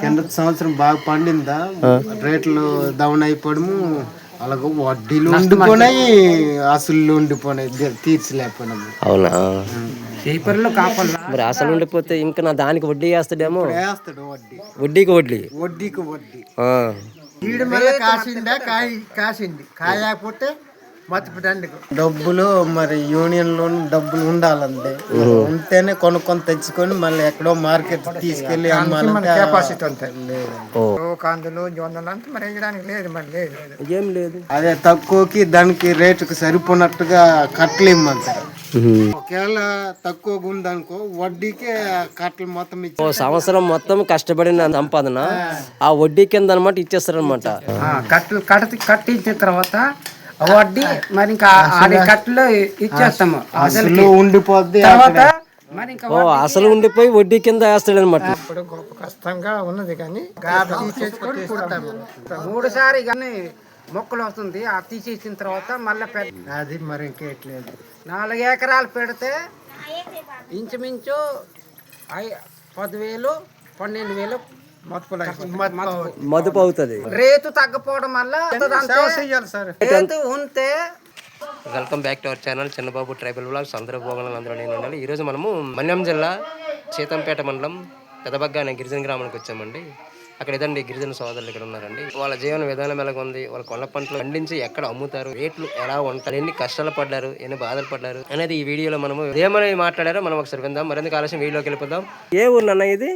కింద సంవత్సరం బాగా పండిందా? రేట్లు డౌన్ అయిపోవడము అలాగే వడ్డీలు ఉండిపోయినాయి అసలు ఉండిపోయినాయి తీర్చలేకపోయినాము. అవునా? పేపర్లో కాపల్లా మరి అసలు ఉండిపోతే ఇంకా నా దానికి వడ్డీ వేస్తాడేమో? వేస్తాడు వడ్డీ. వడ్డీకి వడ్డీ? వడ్డీకి వడ్డీ. ఆ. ఈడు మళ్ళీ కాసిందా కాయ కాసింది కాయకపోతే డబ్బులు మరి యూనియన్ లోన్ డబ్బులు ఉండాలంటే ఉంటేనే కొనుక్కొని తెచ్చుకొని మళ్ళీ ఎక్కడో మార్కెట్ తీసుకెళ్ళి అమ్మాలంటే లేదు ఓ. కందులు జొన్నలు అంతా మరి వేయడానికి లేదు మరి లేదు ఏం లేదు. అదే తక్కువకి దానికి రేటుకి సరిపోనట్టుగా కట్టలు ఇమ్మంటారు. ఒకవేళ తక్కువగా ఉందనుకో వడ్డీకే కట్టలు మొత్తం ఇచ్చి ఓ సంవత్సరం మొత్తం కష్టపడిన సంపాదన ఆ. వడ్డీ కింద అనమాట ఇచ్చేస్తారనమాట కట్టలు కట్టి కట్టించిన తర్వాత వడ్డీ మరి ఇంకా అది కట్టలు ఇచ్చేస్తాము అసలు ఉండిపోద్ది తర్వాత మరి ఇంకా అసలు ఉండిపోయి వడ్డీ కింద వేస్తాడనమాట ఇప్పుడు గొప్ప కష్టంగా ఉన్నది కానీ మూడు సారి కానీ మొక్కలు వస్తుంది. ఆ తీసేసిన తర్వాత మళ్ళీ పెద్ద అది మరి ఇంకేట్లేదు. నాలుగు ఎకరాలు పెడితే ఇంచుమించు పదివేలు పన్నెండు వేలు మదుపు అవుతుంది రేటు తగ్గపోవడం వల్ల రేటు ఉంటే welcome back to our channel Chinnababu tribal blogs. అందరూ బాగున్నారు అందరూ నేను ఉండాలి ఈరోజు మనము మన్యం జిల్లా సీతంపేట మండలం పెదబగ్గ అనే గిరిజన గ్రామానికి వచ్చామండి. అక్కడ ఇదండి గిరిజన సోదరులు ఇక్కడ ఉన్నారండి? వాళ్ళ జీవన విధానం ఎలాగ ఉంది? వాళ్ళ కొండ పంటలు పండించి ఎక్కడ అమ్ముతారు? రేట్లు ఎలా ఉంటారు ఎన్ని కష్టాలు పడ్డారు? ఎన్ని బాధలు పడ్డారు? అనేది ఈ వీడియోలో మనము ఏమని మాట్లాడారో మనం ఒకసారి విందాం. మరింత ఆలస్యం వీడియోకి వెళ్ళిపోదాం. ఏ ఊరు నాన్న ఇది?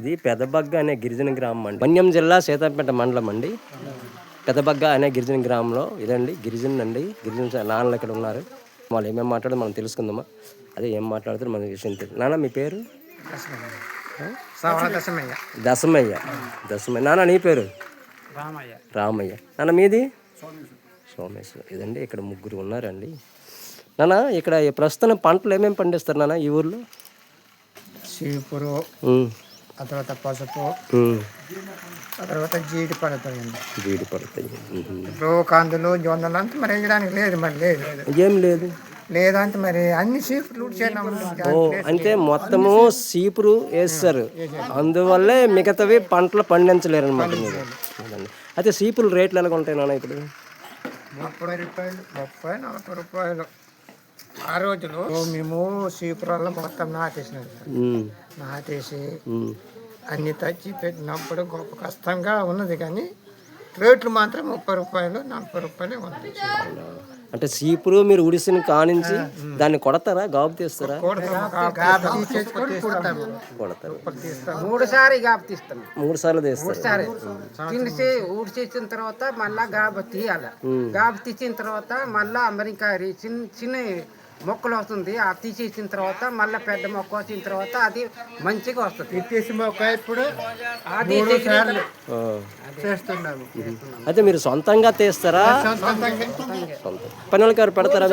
ఇది పెదబగ్గ అనే గిరిజన గ్రామం అండి. మన్యం జిల్లా సీతాపేట మండలం అండి. పెదబగ్గ అనే గిరిజన గ్రామంలో ఇదండి గిరిజన అండి. గిరిజన నాన్నలు ఇక్కడ ఉన్నారు. వాళ్ళు ఏమేమి మాట్లాడో మనం తెలుసుకుందామా? అదే ఏం మాట్లాడుతారో మన విషయం తెలియదు నాన్న మీ పేరు? దశమయ్య. దశమయ్య. దశమయ్య. నాన్న నీ పేరు? రామయ్య. రామయ్య. నాన్న మీది? సోమేశ్వర్. ఇదండి ఇక్కడ ముగ్గురు ఉన్నారండి. నాన్న ఇక్కడ ప్రస్తుతం పంటలు ఏమేమి పండిస్తారు నాన్న ఈ ఊర్లో? చీపురు ఆ తర్వాత పసుపు ఆ తర్వాత జీడి పడతాయండి. వీడి పడతాయి. ఇప్పుడు కందులు జొన్నలు అంతా మరి వేయడానికి లేదు మరి లేదు. ఏం లేదు. లేదంటే మరి అన్ని ఓ అంటే మొత్తము సీపురు వేస్తారు. అందువల్లే మిగతావి పంటలు పండించలేరు. అనమాట మీరు. అయితే సీపులు రేట్లు ఎలాగ ఉంటాయి నాన్న ఇప్పుడు? ముప్పై రూపాయలు ముప్పై నలభై రూపాయలు. ఆ రోజులు మేము చీపురాల్లో మొత్తం నాటేసినాం నాటేసి. అన్ని తెచ్చి పెట్టినప్పుడు గొప్ప కష్టంగా ఉన్నది కానీ రేట్లు మాత్రం ముప్పై రూపాయలు నలభై రూపాయలే ఉంటాయి. అంటే సీపురు మీరు ఉడిసిన కానించి దాన్ని కొడతారా? గాబు తీస్తారా? కొడతారు. మూడు సారి గాబు తీస్తాం. మూడు సార్లు తీస్తారు. సరే తినేసి ఊడ్చేసిన తర్వాత మళ్ళా గాబ తీయాలి. గాబ తీసిన తర్వాత మళ్ళా రి- చిన్న చిన్న మొక్కలు వస్తుంది. ఆ తీసేసిన తర్వాత మళ్ళా పెద్ద మొక్క వచ్చిన తర్వాత అది మంచిగా వస్తుంది. మొక్క ఇప్పుడు అది. చేస్తున్నాము. అయితే మీరు సొంతంగా తీస్తారా? సొంతం. పని వాళ్ళకి ఎవరు పెడతారా?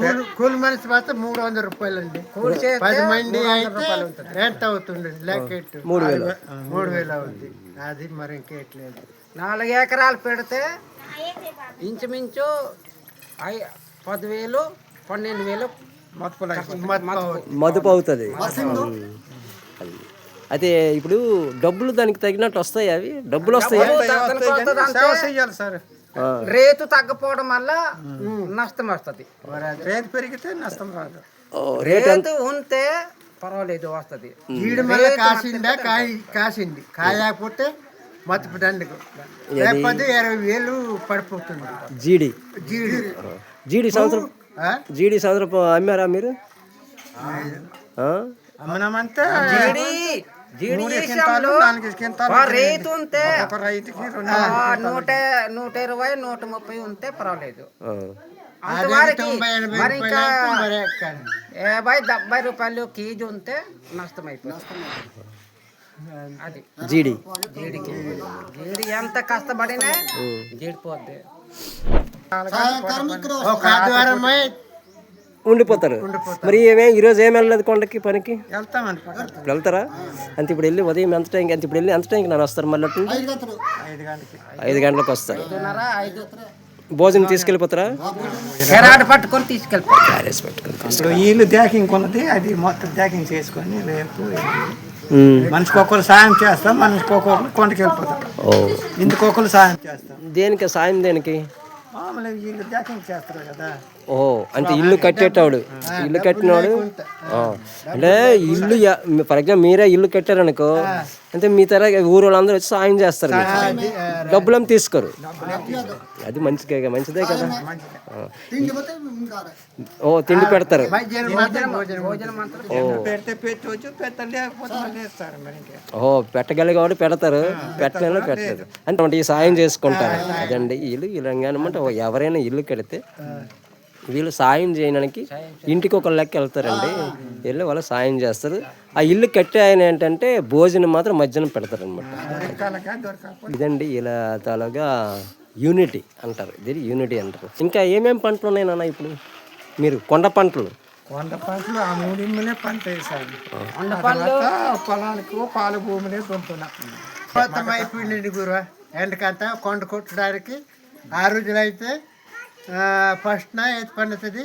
కూలి కూలి మనిషి పోతే మూడు వందల రూపాయలు అండి పది మంది అయితే ఎంత అవుతుంది. లెక్క మూడు వేలు. మూడు వేలు అవుతుంది అది మరి ఇంకేట్లేదు. నాలుగు ఎకరాలు పెడితే ఇంచుమించు ఐ పదివేలు పన్నెండు వేలు మదుపు అవుతుంది. అది. అయితే ఇప్పుడు డబ్బులు దానికి తగినట్టు వస్తాయి అవి? డబ్బులు వస్తాయా. రేటు తగ్గపోవడం వల్ల నష్టం వస్తుంది. రేటు పెరిగితే నష్టం రాదు. రేట్ ఉంటే పర్వాలేదు వస్తుంది. కాసిందా? కాయ కాసింది. కాయకపోతే లేకపోతే ఇరవై వేలు పడిపోతుంది. జీడి. జీడి. జీడి సంవత్సరం? జీడి సంవత్సరం అమ్మారా మీరు ఆ? అమ్మనమంతా జీడి జీడి మూడు విషయంలో కింటాలు, నాలుగు కింటాలు ఆ రేటు ఉంటే ఒక రైతుకి రెండు ఆ నూట నూట ఇరవై నూట ముప్పై ఉంటే పర్వాలేదు ఆ. అంతవరకు తొంభై ఎనభై మరి ఇంకా రూపాయలు అయితే మరి ఎక్కాలి. యాభై డెబ్బై రూపాయలు కేజీ ఉంటే నష్టం అయిపోతుంది అది జీడి జీడికి జీడి ఎంత కష్టపడినా జీడిపోద్ది ఒక ఆదివారమై ఉండిపోతారు. మరి ఏమే ఈరోజు ఏం వెళ్ళలేదు కొండకి పనికి? వెళ్తామండి వెళ్తారా? అంతే ఇప్పుడు వెళ్ళి ఉదయం ఎంత టైంకి అంత ఇప్పుడు వెళ్ళి ఎంత టైంకి నన్ను వస్తారు మళ్ళీ? ఐదు గంటలకి. వస్తారు. భోజనం తీసుకెళ్ళిపోతారా? పట్టుకొని తీసుకెళ్ళిపో క్యారేజ్ పెట్టుకుని ఇప్పుడు వీళ్ళు ట్యాకింగ్ కొన్నది అది మొత్తం ట్యాకింగ్ చేసుకొని రేపు. మనిషికి ఒక్కరు సాయం చేస్తాం మనిషికి ఒక్కొక్కరు కొండకి వెళ్ళిపోతాం. ఓ. ఇందుకు ఒకరు సాయం చేస్తాం. దేనికి సాయం దేనికి? మామూలుగా వీళ్ళు చేస్తారు కదా. ఓ అంటే ఇల్లు కట్టేటవాడు ఇల్లు కట్టినవాడు ఆ. అంటే ఇల్లు ఫర్ ఎగ్జాంపుల్ మీరే ఇల్లు కట్టారనుకో అంటే మీ తర ఊరు వాళ్ళందరూ వచ్చి సాయం చేస్తారు. డబ్బులేం తీసుకోరు. అది మంచిదే కదా, మంచిదే కదా. ఓ తిండి పెడతారు. ఓ. ఓ పెట్టగలిగేవాడు పెడతారు. పెట్టలేని పెట్టలేదు. అంటే ఈ సాయం చేసుకుంటారు. అదండి వీళ్ళు వీళ్ళు అనమాట ఎవరైనా ఇల్లు కడితే వీళ్ళు సాయం చేయడానికి ఇంటికి ఒక లెక్క వెళ్తారండి. వెళ్ళి వాళ్ళు సాయం చేస్తారు. ఆ ఇల్లు కట్టే ఆయన ఏంటంటే భోజనం మాత్రం మధ్యాహ్నం పెడతారు అనమాట దొరకాలక దొరకకపోతే. ఇదండి ఇలా తాలుగా యూనిటీ అంటారు. ఇది యూనిటీ అంటారు. ఇంకా ఏమేం పంటలు ఉన్నాయి నాన్న ఇప్పుడు? మీరు కొండ పంటలు? వంద పంటలు ఆ మూడిమ్మలే పంట వేసాను వంద తర్వాత పొలానికి పాల భూమినే మొత్తం అయిపోయింది గురు. ఎందుకంటే కొండ కొట్టడానికి ఆ రోజులు అయితే ఫస్ట్ ఏది పండుతుంది?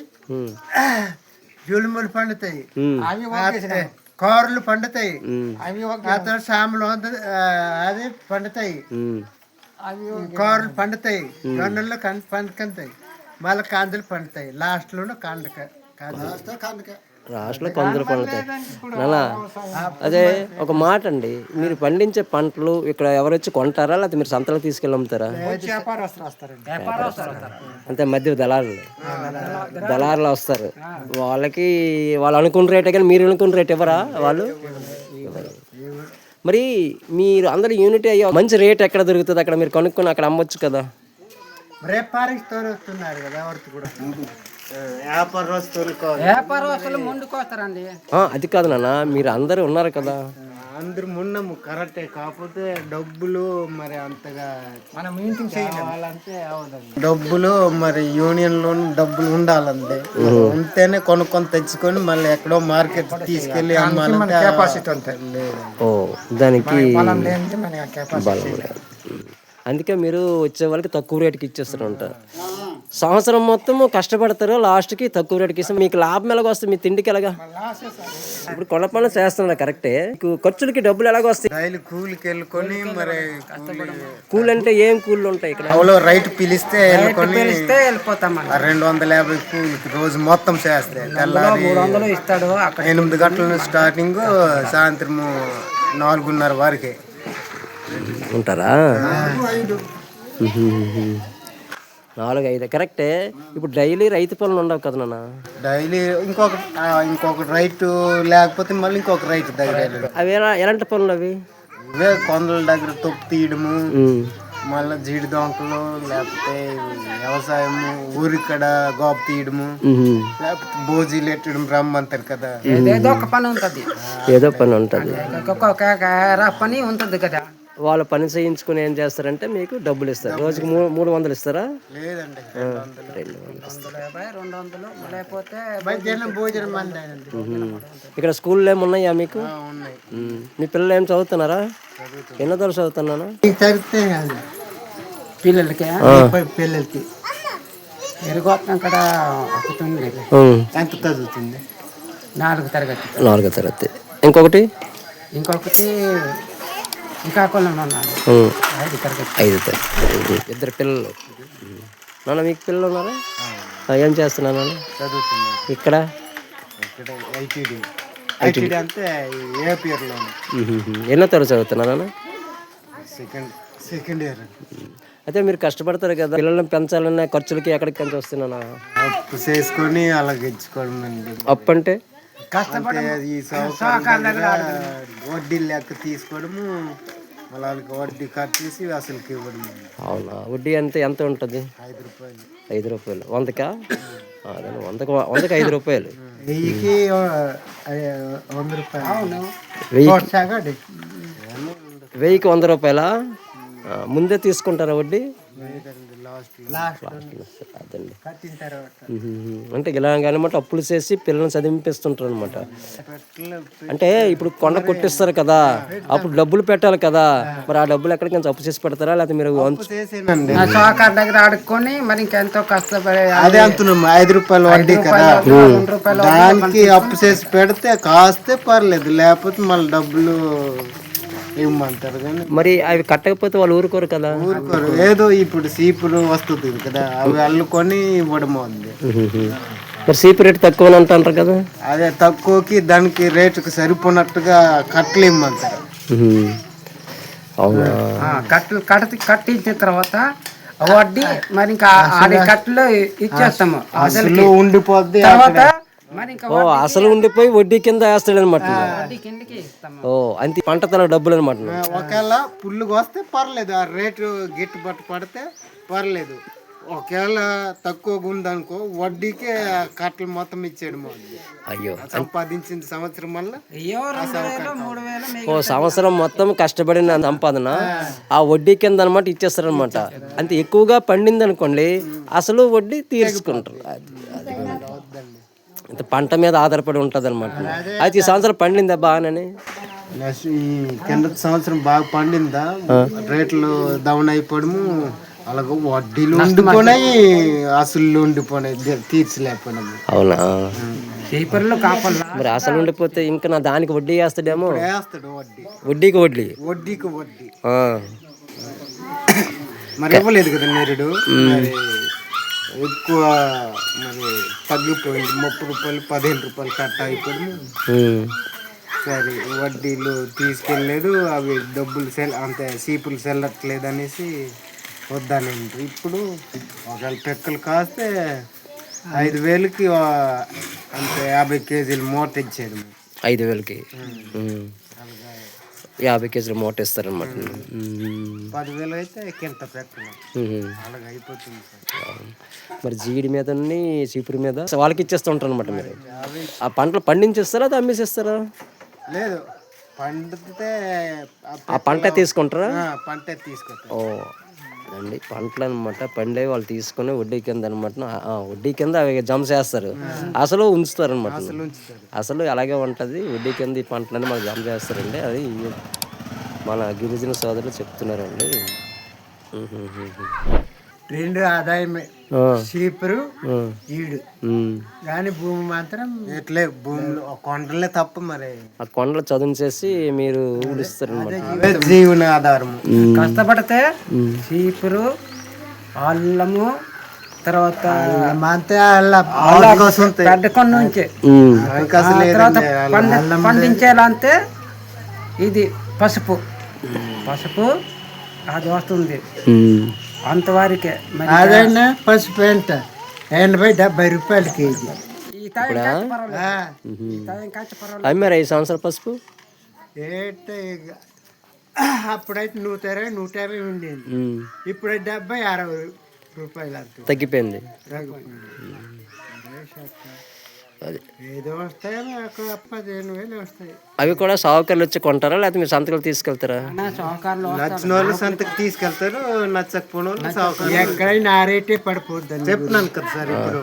జులుములు పండుతాయి. ఆ కూరలు పండుతాయి. తర్వాత సాములు అది పండుతాయి. కూరలు పండుతాయి. జొన్నలు కం పండుకంతాయి మళ్ళీ కందులు పండుతాయి. లాస్ట్లోనూ కందక కందక రాష్ట్రంలో కొందరు పండుతాయి. నానా అదే ఒక మాట అండి. మీరు పండించే పంటలు ఇక్కడ ఎవరు వచ్చి కొంటారా? లేకపోతే మీరు సంతలకు తీసుకెళ్ళి అమ్ముతారా? అంతే మధ్య దళారులు. దళారులు. వస్తారు. వాళ్ళకి వాళ్ళు అనుకున్న రేటే కానీ మీరు అనుకున్న రేట్ ఇవ్వరా వాళ్ళు. మరి మీరు అందరు యూనిటీ అయ్యో మంచి రేట్ ఎక్కడ దొరుకుతుంది? అక్కడ మీరు కనుక్కొని అక్కడ అమ్మొచ్చు కదా. వ్యాపారస్తులు వస్తున్నారు కదా ఎవరికి కూడా? వ్యాపారస్తులు వ్యాపారస్తులు ముందుకొస్తారండి ఆ, అది కాదు నాన్న మీరు అందరూ ఉన్నారు కదా. అందరు మున్నము కరెక్టే. కాకపోతే డబ్బులు మరి అంతగా మనం మెయింటైన్ చేయాలంటే డబ్బులు మరి యూనియన్ లోన్ డబ్బులు ఉండాలండి. ఉంటేనే కొనుక్కొని తెచ్చుకొని మళ్ళీ ఎక్కడో మార్కెట్ తీసుకెళ్ళి అమ్మాలంటే కెపాసిటీ ఓ దానికి బలం. అందుకే మీరు వచ్చే వాళ్ళకి తక్కువ రేటుకి ఇచ్చేస్తారు ఉంటారు సంవత్సరం మొత్తం కష్టపడతారు లాస్ట్కి తక్కువ రేటుకి ఇస్తే. మీకు లాభం ఎలాగ వస్తుంది మీ తిండికి ఎలాగా? ఇప్పుడు కొండ పనులు చేస్తున్నారు కరెక్టే. మీకు ఖర్చులకి డబ్బులు ఎలాగ వస్తాయి కూలికి వెళ్ళుకొని మరి కూల్ అంటే ఏం కూళ్ళు ఉంటాయి ఇక్కడ? అవులో రైట్ పిలిస్తే పిలిస్తే వెళ్ళిపోతామండి. ఆ రెండు వందల యాభై కూలికి రోజు మొత్తం చేస్తే మూడు వందలు ఇస్తాడు ఎనిమిది గంటల నుంచి స్టార్టింగ్ సాయంత్రం నాలుగున్నర వరకే. ఉంటారా? నాలుగు ఐదు కరెక్టే? ఇప్పుడు డైలీ రైతు పనులు ఉండవు కదా నాన్న. డైలీ ఇంకొక ఇంకొక రైతు లేకపోతే మళ్ళీ ఇంకొక రైతు దగ్గర. అవి ఎలా ఎలాంటి పనులు అవి? ఇవే కొండల దగ్గర తొక్కు తీయడము. మళ్ళీ జీడి దొంకలు లేకపోతే వ్యవసాయము ఊరికడ గోప తీయడము. లేకపోతే భోజీలు ఎట్టడం రమ్మంటారు కదా. ఏదో ఒక పని ఉంటుంది. ఏదో పని ఉంటుంది. ఒక్కొక్క పని ఉంటుంది కదా. వాళ్ళు పని చేయించుకుని ఏం చేస్తారంటే మీకు డబ్బులు ఇస్తారు. రోజుకి మూడు మూడు వందలు ఇస్తారా? లేదండి. రెండు వందలు. ఇక్కడ స్కూల్లో ఏమున్నాయా మీకు? ఉన్నాయి. మీ పిల్లలు ఏం చదువుతున్నారా? ఎన్నో తరగతి చదువుతున్నాను? పిల్లలకి పిల్లలకి. ఇక్కడ ఎంత చదువుతుంది? నాలుగు తరగతి. నాలుగో తరగతి. ఇంకొకటి? ఇంకొకటి ఉన్నాను. ఐదు ఇద్దరు పిల్లలు. నాన్న మీకు పిల్లలు ఉన్నారా? ఆ, ఏం చేస్తున్నాను ఇక్కడ. ఎన్నో తరగతి చదువుతున్నా నాన్న? Second second year. అయితే మీరు కష్టపడతారు కదా పిల్లల్ని పెంచాలన్న ఖర్చులకి ఎక్కడికి పెంచి వస్తున్నానా అప్పు చేసుకొని అలా గెచ్చుకోవడం అప్పు అంటే అంటే ఈ సౌకర్యం దగ్గర వడ్డీ లెక్క తీసుకోవడము మళ్ళీ వాళ్ళకి వడ్డీ కట్టేసి అసలుకి ఇవ్వడం అవునా? వడ్డీ అంతే ఎంత ఉంటుంది? ఐదు రూపాయలు. ఐదు రూపాయలు. వందకా? ఆ, అదే వందకు వందకి ఐదు రూపాయలు. వెయ్యికి వంద రూపాయలు. అవును. వెయ్యి వెయ్యికి వంద రూపాయలా? ముందే తీసుకుంటారా వడ్డీ? అదండి. అంటే ఇలా అనమాట అప్పులు చేసి పిల్లల్ని చదివిపిస్తుంటారు అనమాట అంటే ఇప్పుడు కొండ కొట్టిస్తారు కదా అప్పుడు డబ్బులు పెట్టాలి కదా మరి ఆ డబ్బులు ఎక్కడికి అప్పు చేసి పెడతారా? లేకపోతే మీరు దగ్గర ఆడుకొని మరి ఇంకెంతో కష్టపడి అదే అంటున్నాం ఐదు రూపాయలు వడ్డీ కదా. దానికి అప్పు చేసి పెడితే కాస్తే పర్లేదు లేకపోతే మళ్ళీ డబ్బులు కానీ మరి అవి కట్టకపోతే వాళ్ళు ఊరుకోరు కదా? ఊరుకోరు. ఏదో ఇప్పుడు సీపులు వస్తుంది కదా అవి అల్లుకొని ఇవ్వడం ఉంది. మరి సీపీ రేట్ తక్కువ అంటారు కదా? అదే తక్కువకి దానికి రేటుకి సరిపోనట్టుగా కట్టలు ఇమ్మంటారు. అవునా? కట్టలు కట్టి కట్టించిన తర్వాత వడ్డీ మరి ఇంకా కట్టలు ఇచ్చేస్తాము అసలు ఉండిపోద్ది తర్వాత ఓ అసలు ఉండిపోయి వడ్డీ కింద వేస్తాడు అనమాట వడ్డీ కిందకి ఇస్తాము ఓ అంతే పంట తన డబ్బులు అనమాట ఒకవేళ పుల్లుగా వస్తే పర్లేదు ఆ రేటు గిట్టుబాటు పడితే పర్లేదు. ఒకవేళ తక్కువగా ఉందనుకో వడ్డీకే కట్టలు మొత్తం అవుద్ది. అయ్యో సంపాదించిన సంవత్సరం వల్ల ఓ సంవత్సరం మొత్తం కష్టపడిన సంపాదన ఆ. వడ్డీ కింద అనమాట ఇచ్చేస్తారనమాట అంతే ఎక్కువగా పండింది అనుకోండి అసలు వడ్డీ తీర్చుకుంటారు. ఇంత పంట మీద ఆధారపడి ఉంటుంది అనమాట అయితే ఈ సంవత్సరం పండిందా బాగానని కింద సంవత్సరం బాగా పండిందా? రేట్లు డౌన్ అయిపోవడము అలాగే వడ్డీలు ఉండిపోయినాయి అసలు ఉండిపోయినాయి తీర్చలేకపోయినాము. అవునా? మరి అసలు ఉండిపోతే ఇంకా నా దానికి వడ్డీ వేస్తాడేమో? వేస్తాడు వడ్డీ. వడ్డీకి వడ్డీ? వడ్డీకి వడ్డీ. ఆ. మరి ఇవ్వలేదు కదా నేరుడు? మరి ఎక్కువ మరి తగ్గిపోయింది. ముప్పై రూపాయలు పదిహేను రూపాయలు కట్ట అయిపోయి ఉమ్. సరే వడ్డీలు తీసుకెళ్ళలేదు. అవి డబ్బులు సెల్ అంతే సీపులు సెల్లట్లేదు అనేసి వద్దానండి ఇప్పుడు ఒకవేళ పెక్కలు కాస్తే ఐదు వేలకి అంతే యాభై కేజీలు మూట ఇచ్చేది ఐదు వేలకి. యాభై కేజీలు మూట ఇస్తారనమాట పదివేలు అయితే కింద అయిపోతుంది మరి జీడి మీద చీపురు మీద వాళ్ళకి ఇచ్చేస్తూ ఉంటారు అనమాట మీరు ఆ పంటలు పండించేస్తారా అది అమ్మేసేస్తారా? లేదు పండితే ఆ పంట తీసుకుంటారా? పంటే తీసుకొస్తారు ఓ. అండి పంటలు అనమాట పండే వాళ్ళు తీసుకొని వడ్డీ కింద అనమాట. వడ్డీ కింద అవి జమ చేస్తారు. అసలు ఉంచుతారు. అనమాట. అసలు అలాగే ఉంటుంది. వడ్డీ కింద ఈ పంటలని మనకు జమ చేస్తారండి. అది మన గిరిజన సోదరులు చెప్తున్నారండి. రెండు ఆదాయమే. ఆ, ఈడు. కానీ భూమి మాత్రం ఎట్లే భూమిలో కొండలే తప్ప మరి. ఆ కొండలు చదును చేసి మీరు ఊడిస్తారనమాట అవే జీవన ఆధారము. కష్టపడితే చీపురు అల్లము తర్వాత పెద్ద కొన్ని నుంచి. తర్వాత పండించేలాంతే ఇది పసుపు. పసుపు అది వస్తుంది. అంతవరకే అదైనా పసుపు ఎంత? ఎనభై డెబ్బై రూపాయలు కేజీ. ఈ టైం కాచి పర్వాలేదు. ఈ టైం కాచి పర్వాలేదు. అమ్మారు ఐదు సంవత్సరాల పసుపు? అప్పుడైతే నూట ఇరవై నూట యాభై ఉండేది. ఇప్పుడైతే డెబ్బై అరవై రూపాయలు అంతే. తగ్గిపోయింది. అది. అవి కూడా సావుకారులు వచ్చి కొంటారా? లేకపోతే మీరు సంతకాలు తీసుకెళ్తారా? నచ్చిన వాళ్ళు సంతకి తీసుకెళ్తారు నచ్చకపోయిన వాళ్ళు ఎక్కడైనా ఆ రేటే పడిపోద్ది చెప్తున్నాను కదా సార్ ఇప్పుడు.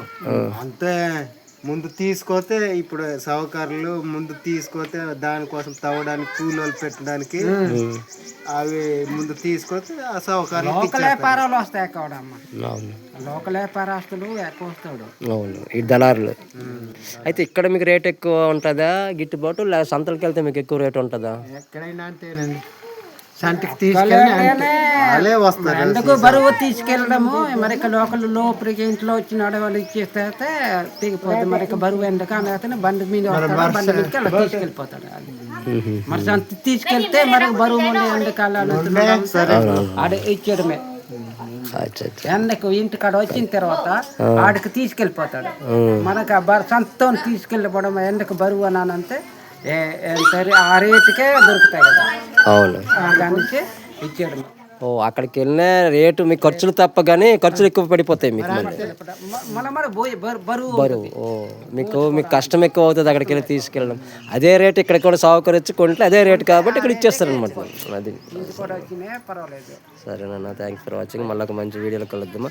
అంతే. ముందు తీసుకోతే ఇప్పుడు సౌకర్యాలు ముందు తీసుకోతే దానికోసం తవ్వడానికి కూలోళ్ళు పెట్టడానికి అవి ముందు తీసుకోతే ఆ సౌకర్యాలు లోకల్ వ్యాపారాలు వస్తాయి అక్కడ అమ్మ అవును. లోకల్ వ్యాపారస్తులు ఎక్కువ వస్తాడు. అవును. ఈ దళారులు. అయితే ఇక్కడ మీకు రేట్ ఎక్కువ ఉంటుందా? గిట్టుబాటు లేదా సంతలకు వెళ్తే మీకు ఎక్కువ రేట్ ఉంటుందా? ఎక్కడైనా అంతేనండి. సంతకి తీసుకెళ్ళి. వాళ్ళే వస్తారు ఎందుకు బరువు తీసుకెళ్ళడము. మరి లోకల్ లోపలికి ఇంట్లో వచ్చిన వాళ్ళు ఇచ్చేస్తే తెగిపోతుంది మరి బరువు ఎందుకు అనగానే బండి మీద వస్తాడు. బండి మీదకి అలా తీసుకెళ్ళిపోతాడు. మరి సంత తీసుకెళ్తే మరి బరువు ముందు ఎందుకు అలా ఇచ్చేయడమే. ఎండకు ఇంటికాడ వచ్చిన తర్వాత ఆడికి తీసుకెళ్ళిపోతాడు. మనకు ఆ బర్ సంతో తీసుకెళ్ళిపోవడం ఎండకు బరువు అని అంటే ఏ ఎంత రే- ఆ రేటుకే దొరుకుతాయి కదా. అవును. ఓ అక్కడికి వెళ్ళిన రేటు మీ ఖర్చులు తప్ప కానీ ఖర్చులు ఎక్కువ పడిపోతాయి మీకు బరువు ఓ మీకు మీకు కష్టం ఎక్కువ అవుతుంది అక్కడికి వెళ్ళి తీసుకెళ్ళడం. అదే రేట్ ఇక్కడ కూడా సౌకర్యం వచ్చి కొంటే అదే రేట్ కాబట్టి ఇక్కడ అది కూడా వచ్చినా పర్వాలేదు. సరేనన్నా థ్యాంక్స్ ఫర్ వాచింగ్ మళ్ళీ ఒక మంచి వీడియోలో కలుద్దామా?